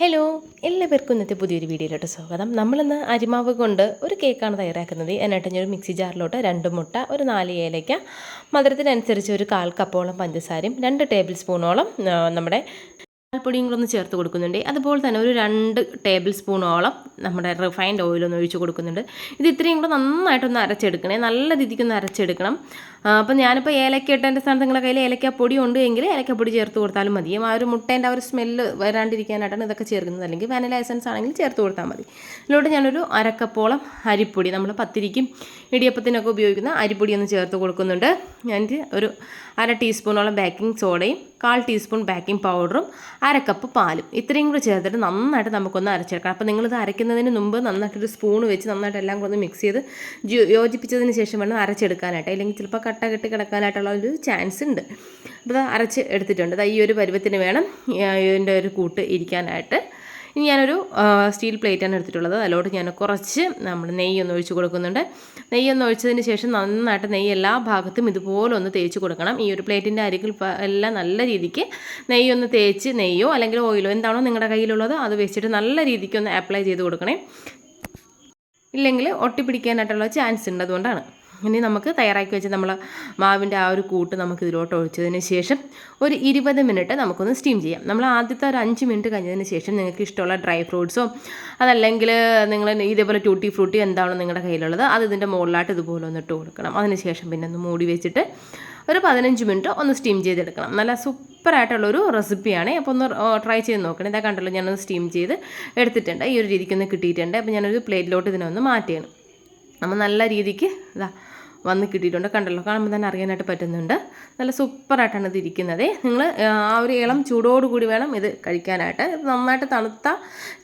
Hello എല്ലാവർക്കും ഇന്നത്തെ പുതിയൊരു വീഡിയോയിലോട്ട് സ്വാഗതം. നമ്മളിന്ന് അരിമാവ് കൊണ്ട് ഒരു കേക്കാണ് തയ്യാറാക്കുന്നത്. എന്നിട്ട് ഞാൻ ഒരു മിക്സി ജാറിലോട്ട് രണ്ട് മുട്ട ഒരു നാല് ഏലയ്ക്ക മധുരത്തിനനുസരിച്ച് ഒരു കാൽ കപ്പോളം പഞ്ചസാരയും രണ്ട് ടേബിൾ സ്പൂണോളം നമ്മുടെ പാൽപ്പൊടിയും ചേർത്ത് കൊടുക്കുന്നുണ്ട്. അതുപോലെ തന്നെ ഒരു രണ്ട് ടേബിൾ സ്പൂണോളം നമ്മുടെ റിഫൈൻഡ് ഓയിലൊന്ന് ഒഴിച്ച് കൊടുക്കുന്നുണ്ട്. ഇത് ഇത്രയും കൂടെ നന്നായിട്ടൊന്ന് അരച്ചെടുക്കണേ. നല്ല രീതിക്കൊന്ന് അരച്ചെടുക്കണം. അപ്പം ഞാനിപ്പോൾ ഏലക്ക ഇട്ടതിന്റെ സ്ഥാനത്ത് നിങ്ങളുടെ കയ്യിൽ ഏലക്ക പൊടി ഉണ്ട് എങ്കിൽ ഏലക്കപ്പൊടി ചേർത്ത് കൊടുത്താലും മതി. ആ ഒരു മുട്ടേന്റെ ആ ഒരു സ്മെല്ല് വരാണ്ടിരിക്കാനായിട്ടാണ് ഇതൊക്കെ ചേർക്കുന്നത്. അല്ലെങ്കിൽ വാനില എസൻസ് ആണെങ്കിൽ ചേർത്ത് കൊടുത്താൽ മതി. ഇതിലോട്ട് ഞാനൊരു അരക്കപ്പോളം അരിപ്പൊടി നമ്മൾ പത്തിരിക്കും ഇടിയപ്പത്തിനൊക്കെ ഉപയോഗിക്കുന്ന അരിപ്പൊടി ഒന്ന് ചേർത്ത് കൊടുക്കുന്നുണ്ട്. ഞാൻ ഒരു അര ടീസ്പൂണോളം ബേക്കിംഗ് സോഡയും കാൽ ടീസ്പൂൺ ബേക്കിംഗ് പൗഡറും അര കപ്പ് പാലും ഇത്രയും കൂടി ചേർത്തിട്ട് നന്നായിട്ട് നമുക്കൊന്ന് അരച്ചെടുക്കാം അപ്പോൾ നിങ്ങളിത് അരയ്ക്കുന്നതിന് മുമ്പ് നന്നായിട്ടൊരു സ്പൂൺ വെച്ച് നന്നായിട്ട് എല്ലാം കൂടെ ഒന്ന് മിക്സ് ചെയ്ത് യോജിപ്പിച്ചതിന് ശേഷം വേണം അരച്ചെടുക്കാനായിട്ട്. അല്ലെങ്കിൽ ചിലപ്പോൾ കട്ട കെട്ടി കിടക്കാനായിട്ടുള്ള ഒരു ചാൻസ് ഉണ്ട്. അപ്പോൾ അരച്ച് എടുത്തിട്ടുണ്ട്. ഈ ഒരു പരുവത്തിന് വേണം ഇതിന്റെ ഒരു കൂട്ട് ഇരിക്കാനായിട്ട്. ഇനി ഞാനൊരു സ്റ്റീൽ പ്ലേറ്റാണ് എടുത്തിട്ടുള്ളത്. അതിലോട്ട് ഞാൻ കുറച്ച് നമ്മൾ നെയ്യൊന്ന് ഒഴിച്ച് കൊടുക്കുന്നുണ്ട്. നെയ്യൊന്ന് ഒഴിച്ചതിന് ശേഷം നന്നായിട്ട് നെയ്യ് എല്ലാ ഭാഗത്തും ഇതുപോലെ ഒന്ന് തേച്ച് കൊടുക്കണം. ഈ ഒരു പ്ലേറ്റിന്റെ അരികിൽ എല്ലാം നല്ല രീതിക്ക് നെയ്യൊന്ന് തേച്ച് നെയ്യോ അല്ലെങ്കിൽ ഓയിലോ എന്താണോ നിങ്ങളുടെ കയ്യിലുള്ളത് അത് വെച്ചിട്ട് നല്ല രീതിക്ക് ഒന്ന് അപ്ലൈ ചെയ്ത് കൊടുക്കണേ. ഇല്ലെങ്കിൽ ഒട്ടിപ്പിടിക്കാനായിട്ടുള്ള ചാൻസ് ഉണ്ട് അതുകൊണ്ടാണ്. ഇനി നമുക്ക് തയ്യാറാക്കി വെച്ച് നമ്മൾ മാവിന്റെ ആ ഒരു കൂട്ട് നമുക്ക് ഇതിലോട്ട് ഒഴിച്ചതിന് ശേഷം ഒരു ഇരുപത് മിനിറ്റ് നമുക്കൊന്ന് സ്റ്റീം ചെയ്യാം. നമ്മൾ ആദ്യത്തെ ഒരു അഞ്ച് മിനിറ്റ് കഴിഞ്ഞതിന് ശേഷം നിങ്ങൾക്ക് ഇഷ്ടമുള്ള ഡ്രൈ ഫ്രൂട്ട്സോ അതല്ലെങ്കിൽ നിങ്ങൾ ഇതേപോലെ ട്യൂട്ടി ഫ്രൂട്ടി എന്താണോ നിങ്ങളുടെ കയ്യിലുള്ളത് അത് ഇതിന്റെ മുകളിലായിട്ട് ഇതുപോലെ ഒന്ന് ഇട്ട് കൊടുക്കണം. അതിന് ശേഷം പിന്നെ ഒന്ന് മൂടി വെച്ചിട്ട് ഒരു പതിനഞ്ച് മിനിറ്റ് ഒന്ന് സ്റ്റീം ചെയ്തെടുക്കണം. നല്ല സൂപ്പറായിട്ടുള്ളൊരു റെസിപ്പിയാണ് അപ്പോൾ ഒന്ന് ട്രൈ ചെയ്ത് നോക്കണം. ഇതാ കണ്ടല്ലോ ഞാനൊന്ന് സ്റ്റീം ചെയ്ത് എടുത്തിട്ടുണ്ട്. ഈ ഒരു രീതിക്കൊന്ന് കിട്ടിയിട്ടുണ്ട്. അപ്പോൾ ഞാനൊരു പ്ലേറ്റിലോട്ട് ഇതിനൊന്ന് മാറ്റിയാണ്. നമ്മൾ നല്ല രീതിക്ക് ഇതാ വന്ന് കിട്ടിയിട്ടുണ്ട്. കണ്ടല്ലോ കാണുമ്പോൾ തന്നെ അറിയാനായിട്ട് പറ്റുന്നുണ്ട്. നല്ല സൂപ്പറായിട്ടാണ് ഇത് ഇരിക്കുന്നത്. നിങ്ങൾ ആ ഒരു ഇളം ചൂടോടുകൂടി വേണം ഇത് കഴിക്കാനായിട്ട്. നന്നായിട്ട് തണുത്ത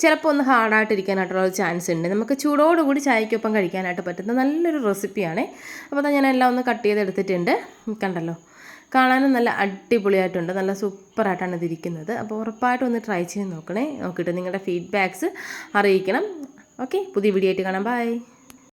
ചിലപ്പോൾ ഒന്ന് ഹാർഡായിട്ട് ഇരിക്കാനായിട്ടുള്ള ഒരു ചാൻസ് ഉണ്ട്. നമുക്ക് ചൂടോടുകൂടി ചായക്കൊപ്പം കഴിക്കാനായിട്ട് പറ്റുന്ന നല്ലൊരു റെസിപ്പിയാണ് അപ്പോൾ ഞാൻ എല്ലാം ഒന്ന് കട്ട് ചെയ്തെടുത്തിട്ടുണ്ട് കണ്ടല്ലോ കാണാനും നല്ല അടിപൊളിയായിട്ടുണ്ട്. നല്ല സൂപ്പറായിട്ടാണ് ഇതിരിക്കുന്നത് അപ്പോൾ ഉറപ്പായിട്ടും ഒന്ന് ട്രൈ ചെയ്ത് നോക്കണേ. നോക്കിയിട്ട് നിങ്ങളുടെ ഫീഡ്ബാക്ക്സ് അറിയിക്കണം. ഓക്കെ പുതിയ വീഡിയോ ആയിട്ട് കാണാം. ബൈ